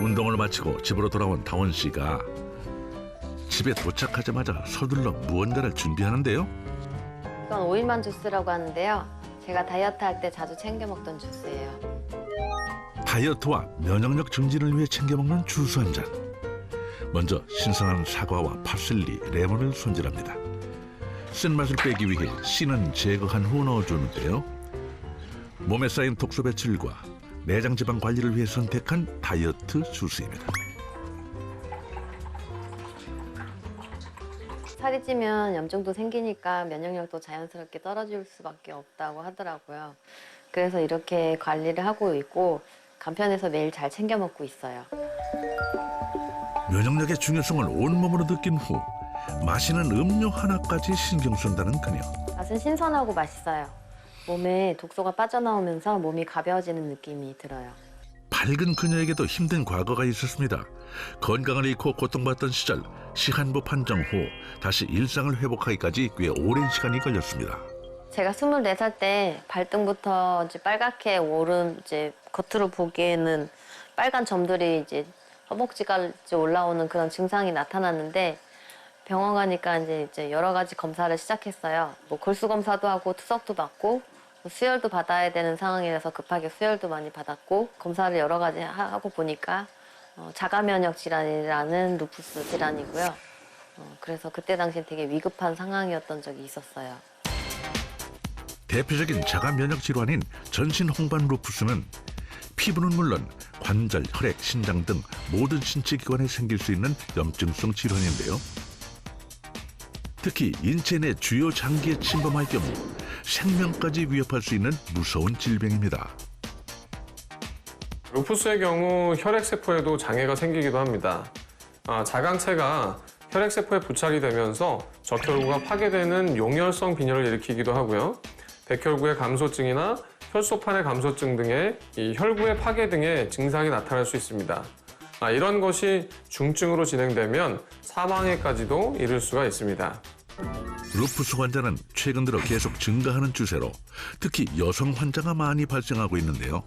운동을 마치고 집으로 돌아온 다원 씨가 집에 도착하자마자 서둘러 무언가를 준비하는데요. 이건 오일만 주스라고 하는데요. 제가 다이어트 할 때 자주 챙겨 먹던 주스예요. 다이어트와 면역력 증진을 위해 챙겨 먹는 주스 한 잔. 먼저 신선한 사과와 파슬리, 레몬을 손질합니다. 쓴맛을 빼기 위해 씨는 제거한 후 넣어주는데요. 몸에 쌓인 독소 배출과 내장 지방 관리를 위해 선택한 다이어트 주스입니다. 살이 찌면 염증도 생기니까 면역력도 자연스럽게 떨어질 수밖에 없다고 하더라고요. 그래서 이렇게 관리를 하고 있고 간편해서 매일 잘 챙겨 먹고 있어요. 면역력의 중요성을 온몸으로 느낀 후 마시는 음료 하나까지 신경 쓴다는 그녀. 맛은 신선하고 맛있어요. 몸에 독소가 빠져나오면서 몸이 가벼워지는 느낌이 들어요. 밝은 그녀에게도 힘든 과거가 있었습니다. 건강을 잃고 고통받던 시절 시한부 판정 후 다시 일상을 회복하기까지 꽤 오랜 시간이 걸렸습니다. 제가 24살 때 발등부터 이제 빨갛게 오른 이제 겉으로 보기에는 빨간 점들이 이제 허벅지까지 올라오는 그런 증상이 나타났는데 병원 가니까 이제 이제 여러 가지 검사를 시작했어요. 뭐 골수 검사도 하고 투석도 받고 뭐 수혈도 받아야 되는 상황이라서 급하게 수혈도 많이 받았고 검사를 여러 가지 하- 하고 보니까 어, 자가 면역 질환이라는 루푸스 질환이고요. 어, 그래서 그때 당시 되게 위급한 상황이었던 적이 있었어요. 대표적인 자가 면역 질환인 전신 홍반 루푸스는 피부는 물론 관절, 혈액, 신장 등 모든 신체 기관에 생길 수 있는 염증성 질환인데요. 특히 인체 내 주요 장기에 침범할 경우 생명까지 위협할 수 있는 무서운 질병입니다. 루푸스의 경우 혈액세포에도 장애가 생기기도 합니다. 아, 자강체가 혈액세포에 부착이 되면서 적혈구가 파괴되는 용혈성 빈혈을 일으키기도 하고요. 백혈구의 감소증이나 혈소판의 감소증 등의 이 혈구의 파괴 등의 증상이 나타날 수 있습니다. 아, 이런 것이 중증으로 진행되면 사망에까지도 이를 수가 있습니다. 루푸스 환자는 최근 들어 계속 증가하는 추세로 특히 여성 환자가 많이 발생하고 있는데요.